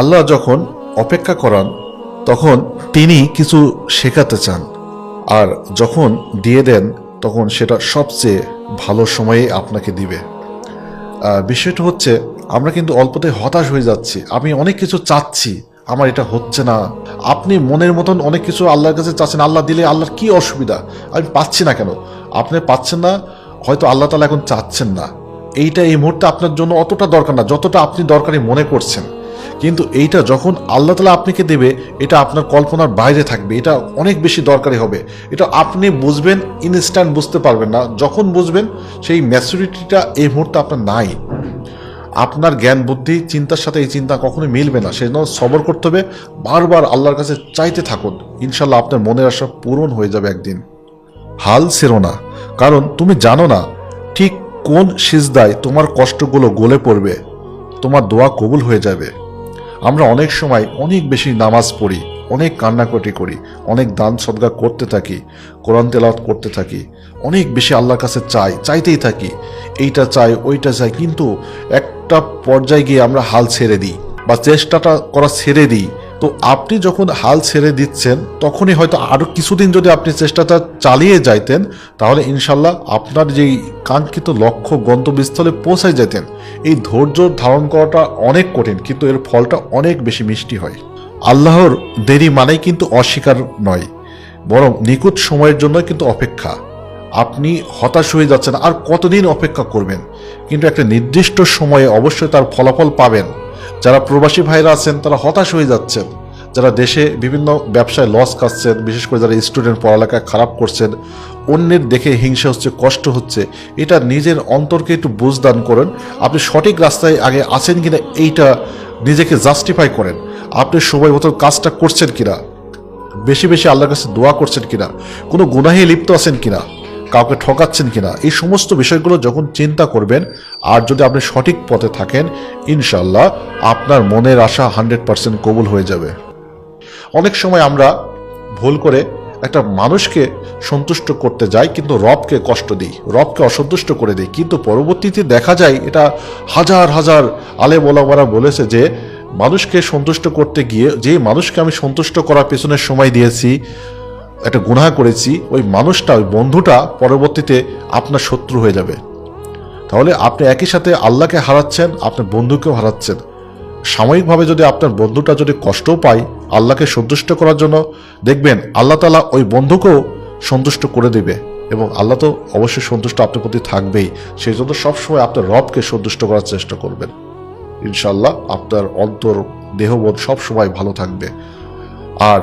আল্লাহ যখন অপেক্ষা করান, তখন তিনি কিছু শেখাতে চান। আর যখন দিয়ে দেন, তখন সেটা সবচেয়ে ভালো সময়ে আপনাকে দিবে। বিষয়টা হচ্ছে, আমরা কিন্তু অল্পতে হতাশ হয়ে যাচ্ছি। আমি অনেক কিছু চাচ্ছি, আমার এটা হচ্ছে না। আপনি মনের মতন অনেক কিছু আল্লাহর কাছে চাচ্ছেন, আল্লাহ দিলে আল্লাহর কি অসুবিধা? আমি পাচ্ছি না কেন? আপনি পাচ্ছেন না, হয়তো আল্লাহ তালা এখন চাচ্ছেন না। এইটা এই মুহূর্তে আপনার জন্য অতটা দরকার না, যতটা আপনি দরকারি মনে করছেন। কিন্তু এইটা যখন আল্লাহ তালা আপনাকে দেবে, এটা আপনার কল্পনার বাইরে থাকবে। এটা অনেক বেশি দরকারি হবে। এটা আপনি বুঝবেন ইনস্ট্যান্ট বুঝতে পারবেন না। যখন বুঝবেন, সেই ম্যাচুরিটিটা এই মুহূর্তে আপনার নাই। আপনার জ্ঞান, বুদ্ধি, চিন্তার সাথে এই চিন্তা কখনোই মিলবে না। সেজন্য সবর করতে হবে। বারবার আল্লাহর কাছে চাইতে থাকুন। ইনশাল্লাহ আপনার মনের আশা পূরণ হয়ে যাবে একদিন। হাল সেরো না। কারণ তুমি জানো না ঠিক কোন সিজদায় তোমার কষ্টগুলো গলে পড়বে। তোমার দোয়া কবুল হয়ে যাবে। আমরা অনেক সময় অনেক বেশি নামাজ পড়ি, অনেক কান্নাকাটি করি, অনেক দান সদগা করতে থাকি, কোরআন তেলাওয়াত করতে থাকি, অনেক বেশি আল্লাহর কাছে চাই, চাইতেই থাকি, এইটা চাই, ওইটা চাই, কিন্তু একটা পর্যায়ে গিয়ে আমরা হাল ছেড়ে দিই বা চেষ্টাটা করা ছেড়ে দিই। তো আপনি যখন হাল ছেড়ে দিচ্ছেন, তখনই হয়তো আরও কিছুদিন যদি আপনি চেষ্টাটা চালিয়ে যাইতেন, তাহলে ইনশাল্লাহ আপনার যেই কাঙ্ক্ষিত লক্ষ্য গন্তব্যস্থলে পৌঁছায় যেতেন এই ধৈর্য ধারণ করাটা অনেক কঠিন, কিন্তু এর ফলটা অনেক বেশি মিষ্টি হয়। আল্লাহর দেরি মানেই কিন্তু অস্বীকার নয়, বরং নিখুঁত সময়ের জন্য কিন্তু অপেক্ষা। আপনি হতাশ হয়ে যাচ্ছেন, আর কতদিন অপেক্ষা করবেন? কিন্তু একটা নির্দিষ্ট সময়ে অবশ্যই তার ফলাফল পাবেন। যারা প্রবাসী ভাইরা আছেন, তারা হতাশ হয়ে যাচ্ছেন। যারা দেশে বিভিন্ন ব্যবসায় লস খাচ্ছেন, বিশেষ করে যারা স্টুডেন্ট পড়ালেখা খারাপ করছেন, অন্যের দেখে হিংসা হচ্ছে, কষ্ট হচ্ছে, এটা নিজের অন্তরকে একটু বুঝদান করেন। আপনি সঠিক রাস্তায় আগে আছেন কিনা, এইটা নিজেকে জাস্টিফাই করেন। আপনি সময় মতো কাজটা করছেন কিনা, বেশি বেশি আল্লাহর কাছে দোয়া করছেন কিনা, কোনো গুনাহে লিপ্ত আছেন কিনা কাউকে ঠকাচ্ছেন কিনা, এই সমস্ত বিষয়গুলো যখন চিন্তা করবেন, আর যদি আপনি সঠিক পথে থাকেন ইনশাল্লাহ আপনার মনের আশা হান্ড্রেড পার্সেন্ট কবুল হয়ে যাবে। অনেক সময় আমরা ভুল করে একটা মানুষকে সন্তুষ্ট করতে যাই, কিন্তু রবকে কষ্ট দিই, রবকে অসন্তুষ্ট করে দিই। কিন্তু পরবর্তীতে দেখা যায়, এটা হাজার হাজার আলে বলামারা বলেছে যে, মানুষকে সন্তুষ্ট করতে গিয়ে যে মানুষকে আমি সন্তুষ্ট করার পেছনে সময় দিয়েছি একটা গুনাহ করেছি, ওই মানুষটা, ওই বন্ধুটা পরবর্তীতে আপনার শত্রু হয়ে যাবে। তাহলে আপনি একই সাথে আল্লাহকে হারাচ্ছেন, আপনার বন্ধুকেও হারাচ্ছেন। সাময়িকভাবে যদি আপনার বন্ধুটা যদি কষ্টও পায় আল্লাহকে সন্তুষ্ট করার জন্য, দেখবেন আল্লাহ তালা ওই বন্ধুকেও সন্তুষ্ট করে দেবে এবং আল্লাহ তো অবশ্যই সন্তুষ্ট আপনার প্রতি থাকবেই। সেই জন্য সবসময় আপনার রবকে সন্তুষ্ট করার চেষ্টা করবেন। ইনশাল্লাহ আপনার অন্তর, দেহবোধ সবসময় ভালো থাকবে। আর